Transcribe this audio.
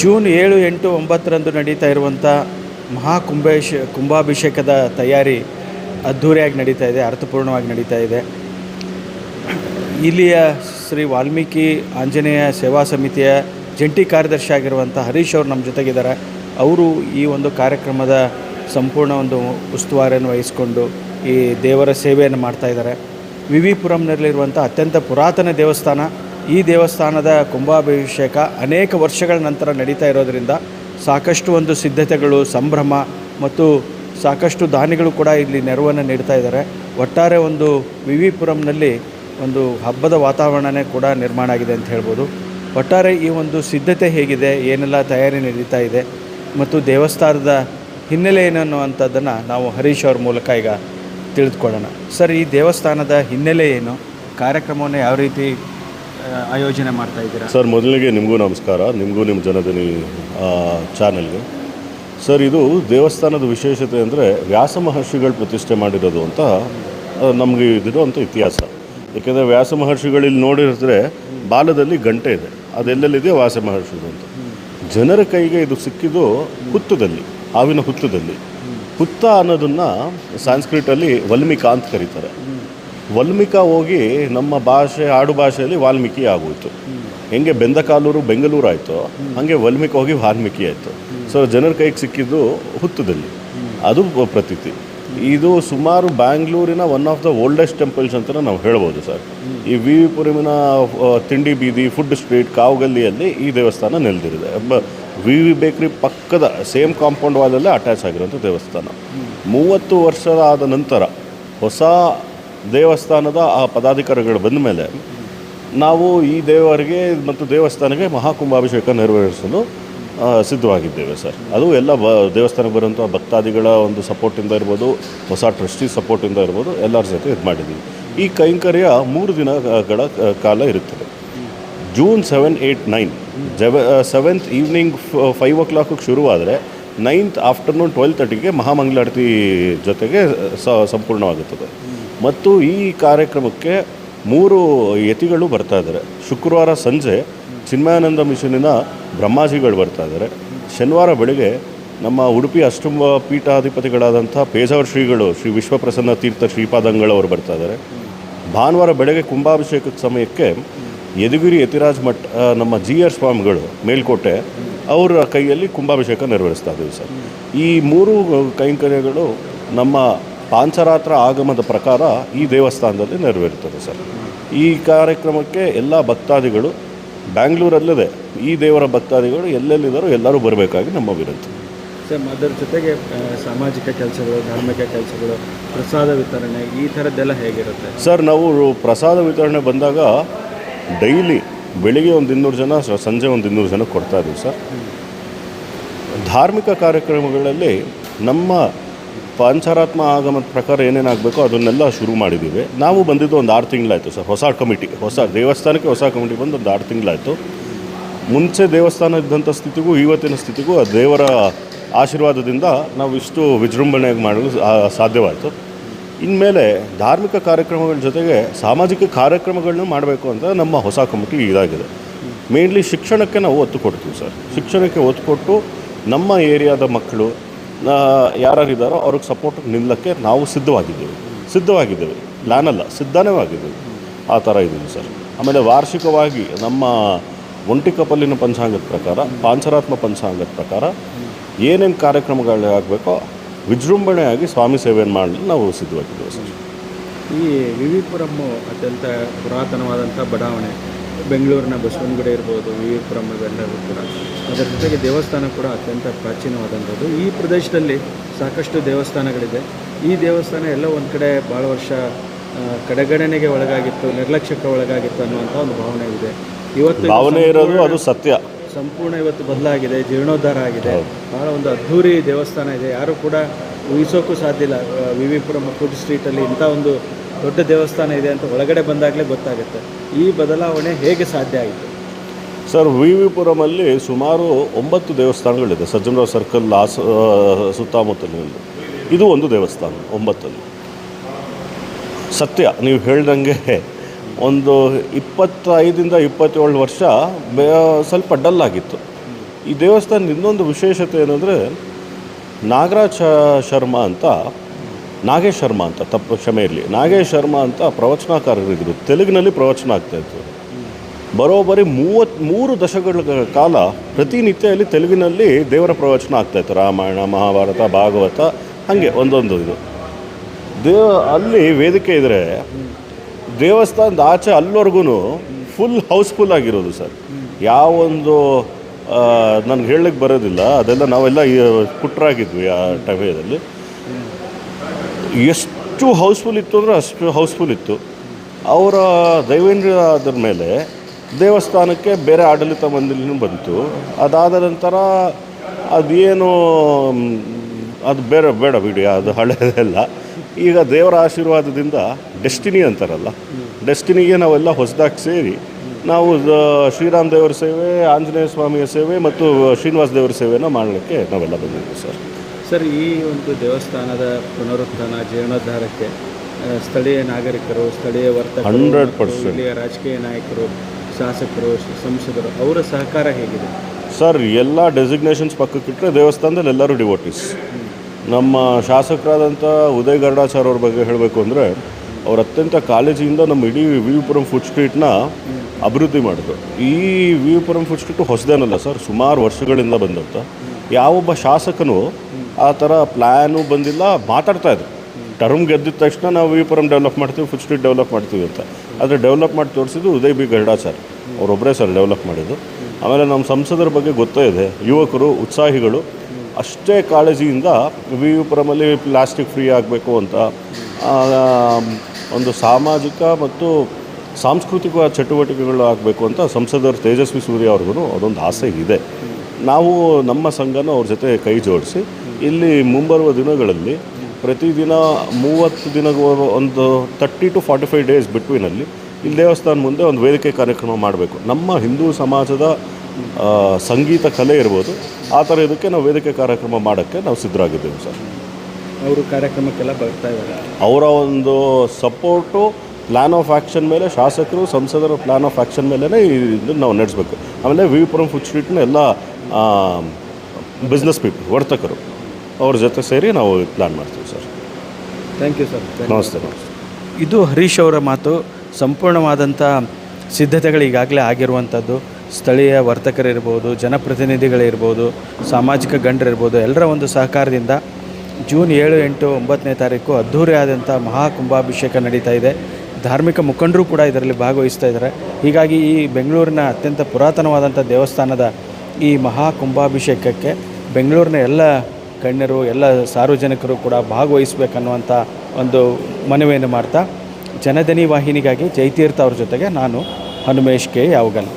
June ಏಳು, ಎಂಟು, ಒಂಬತ್ತರಂದು ನಡೀತಾ ಇರುವಂಥ ಮಹಾಕುಂಭೇಶ, ಕುಂಭಾಭಿಷೇಕದ ತಯಾರಿ ಅದ್ಧೂರಿಯಾಗಿ ನಡೀತಾ ಇದೆ, ಅರ್ಥಪೂರ್ಣವಾಗಿ ನಡೀತಾ ಇದೆ. ಇಲ್ಲಿಯ ಶ್ರೀ ವಾಲ್ಮೀಕಿ ಆಂಜನೇಯ ಸೇವಾ ಸಮಿತಿಯ ಜಂಟಿ ಕಾರ್ಯದರ್ಶಿ ಆಗಿರುವಂಥ ಹರೀಶ್ ಅವರು ನಮ್ಮ ಜೊತೆಗಿದ್ದಾರೆ. ಅವರು ಈ ಒಂದು ಕಾರ್ಯಕ್ರಮದ ಸಂಪೂರ್ಣ ಒಂದು ಉಸ್ತುವಾರಿಯನ್ನು ವಹಿಸಿಕೊಂಡು ಈ ದೇವರ ಸೇವೆಯನ್ನು ಮಾಡ್ತಾ ಇದ್ದಾರೆ. ವಿ ವಿ ಪುರಂನಲ್ಲಿರುವಂಥ ಅತ್ಯಂತ ಪುರಾತನ ದೇವಸ್ಥಾನ ಈ ದೇವಸ್ಥಾನದ ಕುಂಭಾಭಿಷೇಕ ಅನೇಕ ವರ್ಷಗಳ ನಂತರ ನಡೀತಾ ಇರೋದರಿಂದ ಸಾಕಷ್ಟು ಒಂದು ಸಿದ್ಧತೆಗಳು, ಸಂಭ್ರಮ ಮತ್ತು ಸಾಕಷ್ಟು ದಾನಿಗಳು ಕೂಡ ಇಲ್ಲಿ ನೆರವನ್ನು ನೀಡ್ತಾ ಇದ್ದಾರೆ. ಒಟ್ಟಾರೆ ಒಂದು ವಿ ವಿ ಪುರಂನಲ್ಲಿ ಒಂದು ಹಬ್ಬದ ವಾತಾವರಣನೇ ಕೂಡ ನಿರ್ಮಾಣ ಆಗಿದೆ ಅಂತ ಹೇಳ್ಬೋದು. ಒಟ್ಟಾರೆ ಈ ಒಂದು ಸಿದ್ಧತೆ ಹೇಗಿದೆ, ಏನೆಲ್ಲ ತಯಾರಿ ನಡೀತಾ ಇದೆ ಮತ್ತು ದೇವಸ್ಥಾನದ ಹಿನ್ನೆಲೆ ಏನು ಅನ್ನುವಂಥದ್ದನ್ನು ನಾವು ಹರೀಶ್ ಅವ್ರ ಮೂಲಕ ಈಗ ತಿಳಿದುಕೊಳ್ಳೋಣ. ಸರ್, ಈ ದೇವಸ್ಥಾನದ ಹಿನ್ನೆಲೆ ಏನು? ಕಾರ್ಯಕ್ರಮವನ್ನು ಯಾವ ರೀತಿ ಆಯೋಜನೆ ಮಾಡ್ತಾ ಇದ್ದೀರಾ? ಸರ್, ಮೊದಲಿಗೆ ನಿಮಗೂ ನಮಸ್ಕಾರ. ನಿಮಗೂ ನಿಮ್ಮ ಜನಧನಿ ಚಾನಲ್ಗೆ. ಸರ್, ಇದು ದೇವಸ್ಥಾನದ ವಿಶೇಷತೆ ಅಂದರೆ ವ್ಯಾಸ ಮಹರ್ಷಿಗಳು ಪ್ರತಿಷ್ಠೆ ಮಾಡಿರೋದು ಅಂತ ನಮಗೆ ಇದಿರುವಂಥ ಇತಿಹಾಸ. ಏಕೆಂದರೆ ವ್ಯಾಸ ಮಹರ್ಷಿಗಳು ಇಲ್ಲಿ ನೋಡಿರಿದ್ರೆ ಬಾಲದಲ್ಲಿ ಗಂಟೆ ಇದೆ. ಅದೆಲ್ಲೆಲ್ಲಿದೆಯೋ ವ್ಯಾಸ ಮಹರ್ಷಿಗಳು ಅಂತ. ಜನರ ಕೈಗೆ ಇದು ಸಿಕ್ಕಿದ್ದು ಹುತ್ತದಲ್ಲಿ, ಹಾವಿನ ಹುತ್ತದಲ್ಲಿ. ಹುತ್ತ ಅನ್ನೋದನ್ನು ಸಾಂಸ್ಕ್ರಿಟಲ್ಲಿ ವಲ್ಮಿಕ ಅಂತ ಕರೀತಾರೆ. ವಲ್ಮಿಕ ಹೋಗಿ ನಮ್ಮ ಭಾಷೆ, ಆಡು ಭಾಷೆಯಲ್ಲಿ ವಾಲ್ಮೀಕಿ ಆಗೋಯಿತು. ಹೆಂಗೆ ಬೆಂದಕಾಲೂರು, ಬೆಂಗಳೂರು ಆಯಿತು, ಹಾಗೆ ವಲ್ಮಿಕ ಹೋಗಿ ವಾಲ್ಮೀಕಿ ಆಯಿತು. ಸೊ, ಜನರ ಕೈಗೆ ಸಿಕ್ಕಿದ್ದು ಹುತ್ತದಲ್ಲಿ. ಅದು ಪ್ರತೀತಿ. ಇದು ಸುಮಾರು ಬ್ಯಾಂಗ್ಳೂರಿನ one of the oldest temples ಅಂತ ನಾವು ಹೇಳ್ಬೋದು ಸರ್. ಈ ವಿ ವಿ ಪುರಮಿನ ತಿಂಡಿ ಬೀದಿ, ಫುಡ್ ಸ್ಟ್ರೀಟ್, ಕಾವುಗಲ್ಲಿಯಲ್ಲಿ ಈ ದೇವಸ್ಥಾನ ನೆಲೆದಿರಿದೆ ವಿ ವಿ ಬೇಕ್ರಿ ಪಕ್ಕದ ಸೇಮ್ ಕಾಂಪೌಂಡ್ ವಾಲಲ್ಲೇ ಅಟ್ಯಾಚ್ ಆಗಿರೋಂಥ ದೇವಸ್ಥಾನ. ಮೂವತ್ತು ವರ್ಷದ ಆದ ನಂತರ ಹೊಸ ದೇವಸ್ಥಾನದ ಆ ಪದಾಧಿಕಾರಿಗಳು ಬಂದ ಮೇಲೆ ನಾವು ಈ ದೇವರಿಗೆ ಮತ್ತು ದೇವಸ್ಥಾನಕ್ಕೆ ಮಹಾಕುಂಭಾಭಿಷೇಕ ನೆರವೇರಿಸಲು ಸಿದ್ಧವಾಗಿದ್ದೇವೆ ಸರ್. ಅದು ಎಲ್ಲ ಬ, ದೇವಸ್ಥಾನಕ್ಕೆ ಬರುವಂಥ ಭಕ್ತಾದಿಗಳ ಒಂದು ಸಪೋರ್ಟಿಂದ ಇರ್ಬೋದು, ಹೊಸ ಟ್ರಸ್ಟಿ ಸಪೋರ್ಟಿಂದ ಇರ್ಬೋದು, ಎಲ್ಲರ ಜೊತೆ ಇದು ಮಾಡಿದ್ದೀವಿ. ಈ ಕೈಂಕರ್ಯ ಮೂರು ದಿನಗಳ ಕಾಲ ಇರುತ್ತದೆ. ಜೂನ್ ಸೆವೆನ್ ಏಯ್ಟ್ ನೈನ್, ಜವ ಸೆವೆಂತ್ ಈವ್ನಿಂಗ್ ಫೈವ್ ಓ ಕ್ಲಾಕಿಗೆ ಶುರುವಾದರೆ ನೈನ್ತ್ ಆಫ್ಟರ್ನೂನ್ ಟ್ವೆಲ್ ತರ್ಟಿಗೆ ಮಹಾಮಂಗಳಾರತಿ ಜೊತೆಗೆ ಸಂಪೂರ್ಣವಾಗುತ್ತದೆ. ಮತ್ತು ಈ ಕಾರ್ಯಕ್ರಮಕ್ಕೆ ಮೂರು ಯತಿಗಳು ಬರ್ತಾ ಇದ್ದಾರೆ. ಶುಕ್ರವಾರ ಸಂಜೆ ಚಿನ್ಮಯಾನಂದ ಮಿಷನಿನ ಬ್ರಹ್ಮಾಜಿಗಳು ಬರ್ತಾ ಇದ್ದಾರೆ. ಶನಿವಾರ ಬೆಳಗ್ಗೆ ನಮ್ಮ ಉಡುಪಿ ಅಷ್ಟುಂಬ ಪೀಠಾಧಿಪತಿಗಳಾದಂಥ ಪೇಜಾವರ ಶ್ರೀಗಳು ಶ್ರೀ ವಿಶ್ವಪ್ರಸನ್ನ ತೀರ್ಥ ಶ್ರೀಪಾದಂಗಳವರು ಬರ್ತಾ ಇದ್ದಾರೆ. ಭಾನುವಾರ ಬೆಳಗ್ಗೆ ಕುಂಭಾಭಿಷೇಕದ ಸಮಯಕ್ಕೆ ಯದುಗಿರಿ ಯತಿರಾಜ್ ಮಠ ನಮ್ಮ ಜಿ ಆರ್ ಸ್ವಾಮಿಗಳು ಮೇಲ್ಕೋಟೆ ಅವರ ಕೈಯಲ್ಲಿ ಕುಂಭಾಭಿಷೇಕ ನೆರವೇರಿಸ್ತಾ ಇದ್ದೀವಿ ಸರ್. ಈ ಮೂರು ಕೈಂಕರ್ಯಗಳು ನಮ್ಮ ಪಾಂಚರಾತ್ರ ಆಗಮದ ಪ್ರಕಾರ ಈ ದೇವಸ್ಥಾನದಲ್ಲಿ ನೆರವೇರುತ್ತದೆ ಸರ್. ಈ ಕಾರ್ಯಕ್ರಮಕ್ಕೆ ಎಲ್ಲ ಭಕ್ತಾದಿಗಳು ಬ್ಯಾಂಗ್ಳೂರಲ್ಲದೆ ಈ ದೇವರ ಭಕ್ತಾದಿಗಳು ಎಲ್ಲೆಲ್ಲಿದ್ದಾರೋ ಎಲ್ಲರೂ ಬರಬೇಕಾಗಿ ನಮ್ಮ ವಿನಂತಿ. ಸರ್ ಅದರ ಜೊತೆಗೆ ಸಾಮಾಜಿಕ ಕೆಲಸಗಳು ಧಾರ್ಮಿಕ ಕೆಲಸಗಳು ಪ್ರಸಾದ ವಿತರಣೆ ಈ ಥರದ್ದೆಲ್ಲ ಹೇಗಿರುತ್ತೆ? ಸರ್ ನಾವು ಪ್ರಸಾದ ವಿತರಣೆ ಬಂದಾಗ ಡೈಲಿ ಬೆಳಿಗ್ಗೆ ಒಂದು ಇನ್ನೂರು ಜನ ಸಂಜೆ ಒಂದು ಇನ್ನೂರು ಜನ ಕೊಡ್ತಾ ಇದ್ದೀವಿ ಸರ್. ಧಾರ್ಮಿಕ ಕಾರ್ಯಕ್ರಮಗಳಲ್ಲಿ ನಮ್ಮ ಪಂಚರಾತ್ಮ ಆಗಮದ ಪ್ರಕಾರ ಏನೇನಾಗಬೇಕೋ ಅದನ್ನೆಲ್ಲ ಶುರು ಮಾಡಿದ್ದೀವಿ. ನಾವು ಬಂದಿದ್ದು ಒಂದು ಆರು ತಿಂಗಳಾಯಿತು ಸರ್, ಹೊಸ ಕಮಿಟಿ, ಹೊಸ ದೇವಸ್ಥಾನಕ್ಕೆ ಹೊಸ ಕಮಿಟಿ ಬಂದು ಒಂದು ಆರು ತಿಂಗಳಾಯಿತು. ಮುಂಚೆ ದೇವಸ್ಥಾನ ಇದ್ದಂಥ ಸ್ಥಿತಿಗೂ ಇವತ್ತಿನ ಸ್ಥಿತಿಗೂ ಆ ದೇವರ ಆಶೀರ್ವಾದದಿಂದ ನಾವು ಇಷ್ಟು ವಿಜೃಂಭಣೆಯಾಗಿ ಮಾಡಲು ಸಾಧ್ಯವಾಯಿತು. ಇನ್ಮೇಲೆ ಧಾರ್ಮಿಕ ಕಾರ್ಯಕ್ರಮಗಳ ಜೊತೆಗೆ ಸಾಮಾಜಿಕ ಕಾರ್ಯಕ್ರಮಗಳನ್ನೂ ಮಾಡಬೇಕು ಅಂತ ನಮ್ಮ ಹೊಸ ಕಮಿಟಿ ಇದಾಗಿದೆ. ಮೇನ್ಲಿ ಶಿಕ್ಷಣಕ್ಕೆ ನಾವು ಒತ್ತು ಕೊಡ್ತೀವಿ ಸರ್. ಶಿಕ್ಷಣಕ್ಕೆ ಒತ್ತು ಕೊಟ್ಟು ನಮ್ಮ ಏರಿಯಾದ ಮಕ್ಕಳು ಯಾರ್ಯಾರಿದ್ದಾರೋ ಅವ್ರಿಗೆ ಸಪೋರ್ಟ್ ನಿಲ್ಲಕ್ಕೆ ನಾವು ಸಿದ್ಧವಾಗಿದ್ದೇವೆ. ಸಿದ್ಧವಾಗಿದ್ದೇವೆ. ಪ್ಲ್ಯಾನ್ ಅಲ್ಲ, ಸಿದ್ಧನೇ ಆಗಿದ್ದೇವೆ. ಆ ಥರ ಇದ್ದೀವಿ ಸರ್. ಆಮೇಲೆ ವಾರ್ಷಿಕವಾಗಿ ನಮ್ಮ ಒಂಟಿಕಪಲ್ಲಿನ ಪಂಚಾಂಗದ ಪ್ರಕಾರ, ಪಾಂಚರಾತ್ಮ ಪಂಚಾಂಗದ ಪ್ರಕಾರ ಏನೇನು ಕಾರ್ಯಕ್ರಮಗಳಾಗಬೇಕೋ ವಿಜೃಂಭಣೆಯಾಗಿ ಸ್ವಾಮಿ ಸೇವೆಯನ್ನು ಮಾಡಲು ನಾವು ಸಿದ್ಧವಾಗಿದ್ದೇವೆ ಸರ್. ಈ ವಿ ವಿ ಅತ್ಯಂತ ಪುರಾತನವಾದಂಥ ಬಡಾವಣೆ. ಬೆಂಗಳೂರಿನ ಬಸವನಗುಡಿ ಇರ್ಬೋದು ವಿವಿಪುರಂ ಇವೆಲ್ಲರೂ ಇವೆಲ್ಲವೂ ಕೂಡ. ಅದರ ಜೊತೆಗೆ ದೇವಸ್ಥಾನ ಕೂಡ ಅತ್ಯಂತ ಪ್ರಾಚೀನವಾದಂಥದ್ದು. ಈ ಪ್ರದೇಶದಲ್ಲಿ ಸಾಕಷ್ಟು ದೇವಸ್ಥಾನಗಳಿದೆ. ಈ ದೇವಸ್ಥಾನ ಎಲ್ಲ ಒಂದು ಕಡೆ ಭಾಳ ವರ್ಷ ಕಡೆಗಣನೆಗೆ ಒಳಗಾಗಿತ್ತು ನಿರ್ಲಕ್ಷ್ಯಕ್ಕೆ ಒಳಗಾಗಿತ್ತು ಅನ್ನುವಂಥ ಒಂದು ಭಾವನೆ ಇದೆ. ಇವತ್ತು ಭಾವನೆ ಇರೋದು ಅದು ಸತ್ಯ. ಸಂಪೂರ್ಣ ಇವತ್ತು ಬದಲಾಗಿದೆ ಜೀರ್ಣೋದ್ಧಾರ ಆಗಿದೆ. ಭಾಳ ಒಂದು ಅದ್ಧೂರಿ ದೇವಸ್ಥಾನ ಇದೆ. ಯಾರು ಕೂಡ ಊಹಿಸೋಕ್ಕೂ ಸಾಧ್ಯ ಇಲ್ಲ. ವಿ ವಿ ಪುರಂ ಫುಡ್ ಸ್ಟ್ರೀಟಲ್ಲಿ ಇಂಥ ಒಂದು ದೊಡ್ಡ ದೇವಸ್ಥಾನ ಇದೆ ಅಂತ ಒಳಗಡೆ ಬಂದಾಗಲೇ ಗೊತ್ತಾಗುತ್ತೆ. ಈ ಬದಲಾವಣೆ ಹೇಗೆ ಸಾಧ್ಯ ಆಯಿತು? ಸರ್ ವಿ ವಿ ಪುರಮಲ್ಲಿ ಸುಮಾರು ಒಂಬತ್ತು ದೇವಸ್ಥಾನಗಳಿದೆ. ಸಜ್ಜನರಾವ್ ಸರ್ಕಲ್ ಆಸ ಸುತ್ತಮುತ್ತಲಿನಲ್ಲಿ. ಇದು ಒಂದು ದೇವಸ್ಥಾನ, ಒಂಬತ್ತಲ್ಲಿ. ಸತ್ಯ, ನೀವು ಹೇಳ್ದಂಗೆ ಒಂದು ಇಪ್ಪತ್ತೈದಿಂದ ಇಪ್ಪತ್ತೇಳು ವರ್ಷ ಸ್ವಲ್ಪ ಡಲ್ ಆಗಿತ್ತು. ಈ ದೇವಸ್ಥಾನದ ಇನ್ನೊಂದು ವಿಶೇಷತೆ ಏನಂದರೆ ನಾಗರಾಜ ಶರ್ಮಾ ಅಂತ ನಾಗೇಶ್ ಶರ್ಮಾ ಅಂತ, ತಪ್ಪು ಕ್ಷಮೆ ಇರಲಿ. ನಾಗೇಶ್ ಶರ್ಮಾ ಅಂತ ಪ್ರವಚನಕಾರರಿದ್ದರು ತೆಲುಗಿನಲ್ಲಿ ಪ್ರವಚನ ಆಗ್ತಾಯಿತ್ತು ಬರೋಬ್ಬರಿ ಮೂವತ್ತ್ ಮೂರು ದಶಕಗಳ ಕಾಲ ಪ್ರತಿನಿತ್ಯ ಇಲ್ಲಿ ತೆಲುಗಿನಲ್ಲಿ ದೇವರ ಪ್ರವಚನ ಆಗ್ತಾಯಿತ್ತು ರಾಮಾಯಣ, ಮಹಾಭಾರತ, ಭಾಗವತ, ಹಾಗೆ ಒಂದೊಂದು ಇದು. ದೇವ ಅಲ್ಲಿ ವೇದಿಕೆ ಇದ್ದರೆ ದೇವಸ್ಥಾನದ ಆಚೆ ಅಲ್ಲಿವರೆಗೂ ಫುಲ್ ಹೌಸ್ಫುಲ್ ಆಗಿರೋದು ಸರ್. ಯಾವೊಂದು ನನಗೆ ಹೇಳಲಿಕ್ಕೆ ಬರೋದಿಲ್ಲ. ಅದೆಲ್ಲ ನಾವೆಲ್ಲ ಪುಟ್ರಾಗಿದ್ವಿ ಆ ಟೈಮಲ್ಲಿ ಎಷ್ಟು ಹೌಸ್ಫುಲ್ ಇತ್ತು ಅಂದರೆ ಅಷ್ಟು ಹೌಸ್ಫುಲ್ ಇತ್ತು. ಅವರ ದೈವೇಂದ್ರ ಅದ್ರ ಮೇಲೆ ದೇವಸ್ಥಾನಕ್ಕೆ ಬೇರೆ ಆಡಳಿತ ಮಂಡಳಿನೂ ಬಂತು. ಅದಾದ ನಂತರ ಅದೇನು ಅದು ಬೇರೆ ಬೇಡ ಬಿಡಿ, ಅದು ಹಳೆಯದೆಲ್ಲ ಈಗ ದೇವರ ಆಶೀರ್ವಾದದಿಂದ ಡೆಸ್ಟಿನಿ ಅಂತಾರಲ್ಲ, ಡೆಸ್ಟಿನಿಗೆ ನಾವೆಲ್ಲ ಹೊಸದಾಗಿ ಸೇರಿ ನಾವು ಶ್ರೀರಾಮ್ ದೇವರ ಸೇವೆ, ಆಂಜನೇಯ ಸ್ವಾಮಿಯ ಸೇವೆ ಮತ್ತು ಶ್ರೀನಿವಾಸ ದೇವರ ಸೇವೆನ ಮಾಡಲಿಕ್ಕೆ ನಾವೆಲ್ಲ ಬಂದಿದ್ದೀವಿ ಸರ್. ಸರ್ ಈ ಒಂದು ದೇವಸ್ಥಾನದ ಪುನರುತ್ಥಾನ ಜೀರ್ಣೋದ್ಧಾರಕ್ಕೆ ಸ್ಥಳೀಯ ನಾಗರಿಕರು ಸ್ಥಳೀಯ ವರ್ತಕರು 100% ಮತ್ತು ರಾಜಕೀಯ ನಾಯಕರು ಶಾಸಕರು ಸಂಸದರು ಅವರ ಸಹಕಾರ ಹೇಗಿದೆ? ಸರ್ ಎಲ್ಲ ಡೆಸಿಗ್ನೇಷನ್ಸ್ ಪಕ್ಕಕ್ಕಿಟ್ಟರೆ ದೇವಸ್ಥಾನದಲ್ಲಿ ಎಲ್ಲರೂ ಡಿವೋಟಿಸ್. ನಮ್ಮ ಶಾಸಕರಾದಂಥ ಉದಯ್ ಗರುಡಾಚಾರ್ ಅವ್ರ ಬಗ್ಗೆ ಹೇಳಬೇಕು ಅಂದರೆ ಅವ್ರು ಅತ್ಯಂತ ಕಾಳಜಿಯಿಂದ ನಮ್ಮ ಇಡೀ ವಿವಿಪುರಂ ಫುಡ್ ಸ್ಟ್ರೀಟ್ನ ಅಭಿವೃದ್ಧಿ ಮಾಡಿದ್ರು. ಈ ವಿವಿಪುರಂ ಫುಡ್ ಸ್ಟ್ರೀಟು ಹೊಸದೇನಲ್ಲ ಸರ್ ಸುಮಾರು ವರ್ಷಗಳಿಂದ ಬಂದಂಥ ಯಾವೊಬ್ಬ ಶಾಸಕನು ಆ ಥರ ಪ್ಲ್ಯಾನು ಬಂದಿಲ್ಲ, ಮಾತಾಡ್ತಾ ಇದ್ರು. ಟರ್ಮ್ ಗೆದ್ದಿದ ತಕ್ಷಣ ನಾವು ವಿಪುರಂ ಡೆವಲಪ್ ಮಾಡ್ತೀವಿ ಫುಡ್ ಸ್ಟ್ರೀಟ್ ಡೆವಲಪ್ ಮಾಡ್ತೀವಿ ಅಂತ. ಆದರೆ ಡೆವಲಪ್ ಮಾಡಿ ತೋರಿಸಿದ್ದು ಉದಯ್ ಬಿ ಗರುಡಾಚಾರ್ ಅವರೊಬ್ಬರೇ ಸರ್ ಡೆವಲಪ್ ಮಾಡಿದ್ದು. ಆಮೇಲೆ ನಮ್ಮ ಸಂಸದರ ಬಗ್ಗೆ ಗೊತ್ತೇ ಇದೆ. ಯುವಕರು, ಉತ್ಸಾಹಿಗಳು, ಅಷ್ಟೇ ಕಾಳಜಿಯಿಂದ ವಿವಿಪುರಮಲ್ಲಿ ಪ್ಲಾಸ್ಟಿಕ್ ಫ್ರೀ ಆಗಬೇಕು ಅಂತ ಒಂದು ಸಾಮಾಜಿಕ ಮತ್ತು ಸಾಂಸ್ಕೃತಿಕ ಚಟುವಟಿಕೆಗಳು ಆಗಬೇಕು ಅಂತ ಸಂಸದರು ತೇಜಸ್ವಿ ಸೂರ್ಯ ಅವ್ರಿಗೂ ಅದೊಂದು ಆಸೆ ಇದೆ. ನಾವು ನಮ್ಮ ಸಂಘನ ಅವ್ರ ಜೊತೆ ಕೈ ಜೋಡಿಸಿ ಇಲ್ಲಿ ಮುಂಬರುವ ದಿನಗಳಲ್ಲಿ ಪ್ರತಿದಿನ ಮೂವತ್ತು ದಿನಗಳು ಒಂದು thirty to forty five days ಬಿಟ್ವೀನಲ್ಲಿ ಇಲ್ಲಿ ದೇವಸ್ಥಾನ ಮುಂದೆ ಒಂದು ವೇದಿಕೆ ಕಾರ್ಯಕ್ರಮ ಮಾಡಬೇಕು. ನಮ್ಮ ಹಿಂದೂ ಸಮಾಜದ ಸಂಗೀತ ಕಲೆ ಇರ್ಬೋದು ಆ ಥರ ಇದಕ್ಕೆ ನಾವು ವೇದಿಕೆ ಕಾರ್ಯಕ್ರಮ ಮಾಡೋಕ್ಕೆ ನಾವು ಸಿದ್ಧರಾಗಿದ್ದೇವೆ ಸರ್. ಅವರು ಕಾರ್ಯಕ್ರಮಕ್ಕೆಲ್ಲ ಬರ್ತಾ ಇದ್ದಾರೆ. ಅವರ ಒಂದು ಸಪೋರ್ಟು ಪ್ಲ್ಯಾನ್ ಆಫ್ ಆ್ಯಕ್ಷನ್ ಮೇಲೆ ಶಾಸಕರು ಸಂಸದರ ಪ್ಲ್ಯಾನ್ ಆಫ್ ಆ್ಯಕ್ಷನ್ ಮೇಲೇ ಇದನ್ನು ನಾವು ನಡೆಸಬೇಕು. ಆಮೇಲೆ ವಿವಿಪುರಂ ಫುಡ್ ಸ್ಟ್ರೀಟ್ನ ಎಲ್ಲ ಬಿಸ್ನೆಸ್ ಪೀಪಲ್ ವರ್ತಕರು. ಅವ್ರ ಜೊತೆ ಸೇರಿ ನಾವು ಪ್ಲ್ಯಾನ್ ಮಾಡ್ತೀವಿ ಸರ್. ಥ್ಯಾಂಕ್ ಯು ಸರ್ ನಮಸ್ತೆ ನಮಸ್ತೆ. ಇದು ಹರೀಶ್ ಅವರ ಮಾತು. ಸಂಪೂರ್ಣವಾದಂಥ ಸಿದ್ಧತೆಗಳು ಈಗಾಗಲೇ ಆಗಿರುವಂಥದ್ದು ಸ್ಥಳೀಯ ವರ್ತಕರಿರ್ಬೋದು ಜನಪ್ರತಿನಿಧಿಗಳಿರ್ಬೋದು ಸಾಮಾಜಿಕ ಗಂಡರಿರ್ಬೋದು ಎಲ್ಲರ ಒಂದು ಸಹಕಾರದಿಂದ ಜೂನ್ ಏಳು ಎಂಟು ಒಂಬತ್ತನೇ ತಾರೀಕು ಅದ್ಧೂರಿಯಾದಂಥ ಮಹಾಕುಂಭಾಭಿಷೇಕ ನಡೀತಾ ಇದೆ. ಧಾರ್ಮಿಕ ಮುಖಂಡರು ಕೂಡ ಇದರಲ್ಲಿ ಭಾಗವಹಿಸ್ತಾ ಇದ್ದಾರೆ. ಹೀಗಾಗಿ ಈ ಬೆಂಗಳೂರಿನ ಅತ್ಯಂತ ಪುರಾತನವಾದಂಥ ದೇವಸ್ಥಾನದ ಈ ಮಹಾಕುಂಭಾಭಿಷೇಕಕ್ಕೆ ಬೆಂಗಳೂರಿನ ಎಲ್ಲ ಗಣ್ಯರು, ಎಲ್ಲ ಸಾರ್ವಜನಿಕರು ಕೂಡ ಭಾಗವಹಿಸಬೇಕನ್ನುವಂಥ ಒಂದು ಮನವಿಯನ್ನು ಮಾಡ್ತಾ ಜನದನಿ ವಾಹಿನಿಗಾಗಿ ಜಯತೀರ್ಥ ಅವ್ರ ಜೊತೆಗೆ ನಾನು ಹನುಮೇಶ್ ಕೆ ಯಾವಗಲ್.